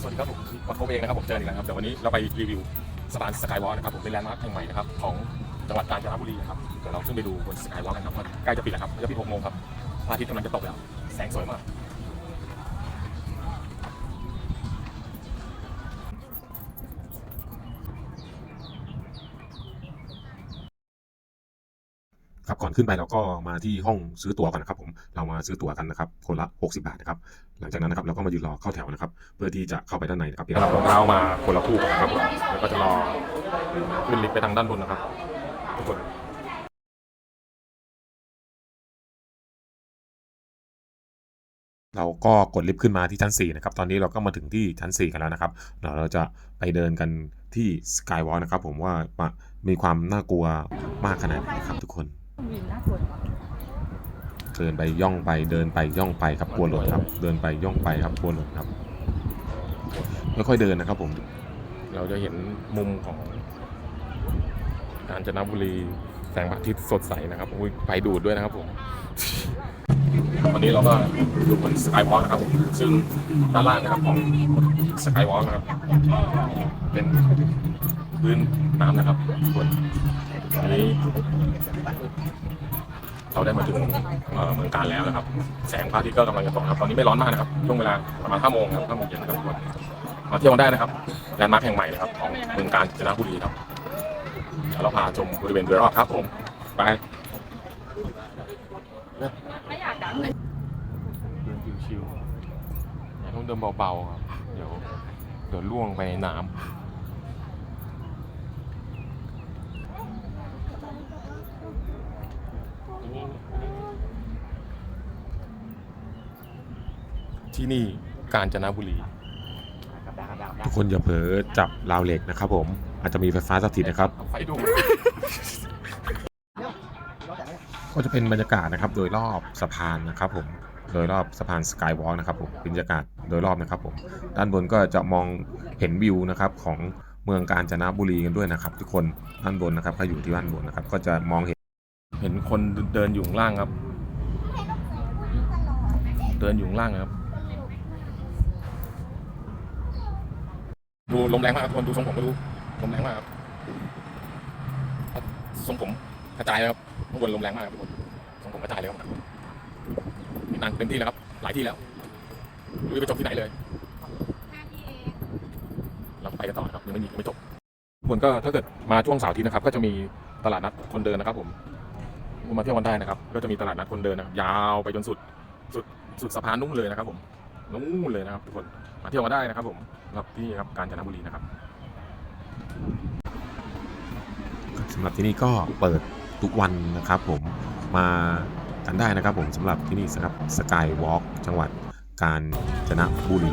สวัสดีครับผมวัดโคเองนะครับผมเจออีกแล้วครับเดี๋ยววันนี้เราไปรีวิวสะพานสกายวอล์กนะครับผมเป็นแลนด์มาร์คแห่งใหม่นะครับของจังหวัดกาญจนบุรีนะครับเดี๋ยวเราขึ้นไปดูบนสกายวอล์กกันครับใกล้จะปิดแล้วครับจะปิดหกโมงครับพระอาทิตย์กำลังจะตกแล้วแสงสวยมาก ครับก่อนขึ้นไปเราก็มาที่ห้องซื้อตั๋วก่อนนะครับผมเรามาซื้อตั๋วกันนะครับคนละ 60 บาทนะครับหลังจากนั้นนะครับเราก็มายืนรอเข้าแถวนะครับ เพื่อที่จะเข้าไปด้านในนะครับเดี๋ยวเรารองเท้ามาคนละคู่กันนะครับผมแล้วก็จะรอขึ้นลิฟต์ไปทางด้านบนนะครับทุกคนเราก็กดลิฟต์ขึ้นมาที่ชั้น 4 นะครับ ตอนนี้เราก็มาถึงที่ชั้น 4 กันแล้วนะครับเดี๋ยวเราจะไปเดินกันที่สกายวอล์กนะครับผมว่ามีความน่ากลัวมากขนาดไหนครับทุกคน วินน่ากลัวจังเดินไปย่องไปเดินไปย่องไปครับกลัวหล่นครับ เดินไปย่องไปครับกลัวหล่นครับไม่ค่อยเดินนะครับผม เราจะเห็นมุมของกาญจนบุรีแสงพระอาทิตย์สดใสนะครับอุ้ยไฟดูดด้วยนะครับผมวันนี้เราก็อยู่บนสกายวอล์กนะครับผมซึ่งด้านล่างนะครับของสกายวอล์กนะครับ เป็นพื้นน้ำนะครับทุกคน เราได้มาถึงเมืองการแล้วนะครับ แสงพระอาทิตย์ก็กำลังจะตกครับตอนนี้ไม่ร้อนมากนะครับช่วงเวลาประมาณ5โมงครับ5โมงเย็นนะครับทุกคนมาเที่ยวกันได้นะครับแลนด์มาร์คแห่งใหม่นะครับของเมืองการจนบุรีครับเดี๋ยวเราพาชมบริเวณโดยรอบครับผมไปไม่อยากดังเลยเดินชิวๆต้องเดินเบาๆครับเดี๋ยวเดี๋ยวล่วงไปในน้ำ ที่นี่กาญจนบุรี ทุกคนอย่าเผลอจับราวเหล็กนะครับผมอาจจะมีไฟฟ้าสถิตนะครับ ไฟดูก็จะเป็นบรรยากาศนะครับ โดยรอบสะพานนะครับผมโดยรอบสะพานสกายวอล์กนะครับผมบรรยากาศโดยรอบนะครับผมด้านบนก็จะมองเห็นวิวนะครับของเมืองกาญจนบุรีกันด้วยนะครับ ทุกคนด้านบนนะครับถ้าอยู่ที่ด้านบนนะครับ ก็จะมองเห็นเห็นคนเดินอยู่ข้างล่างครับ เดินอยู่ข้างล่างครับ ดูลมแรงมากครับทุกคนดูทรงผมก็รู้ลมแรงมากครับทรงผมกระจายแล้วครับข้างบนลมแรงมากครับทุกคนทรงผมกระจายเลยครับนั่งเต็มที่แล้วครับ หลายที่แล้วไม่รู้จะไปจบที่ไหนเลยเราไปกันต่อครับยังไม่มียังไม่จบทุกคนก็ถ้าเกิดมาช่วงเสาร์อาทิตย์นะครับ ก็จะมีตลาดนัดคนเดินนะครับ ผมมาเที่ยวกันได้นะครับ ก็จะมีตลาดนัดคนเดินนะครับยาวไปจนสุดสุดสุดสะพานนู้นเลยนะครับผม นู่นเลยนะครับทุกคนมาเที่ยวกันได้นะครับ ผมสำหรับที่ครับกาญจนบุรีนะครับสำหรับที่นี่ก็เปิดทุกวันนะครับ ผมมากันได้นะครับ ผมสำหรับที่นี่สครับสกายวอล์กจังหวัดกาญจนบุรี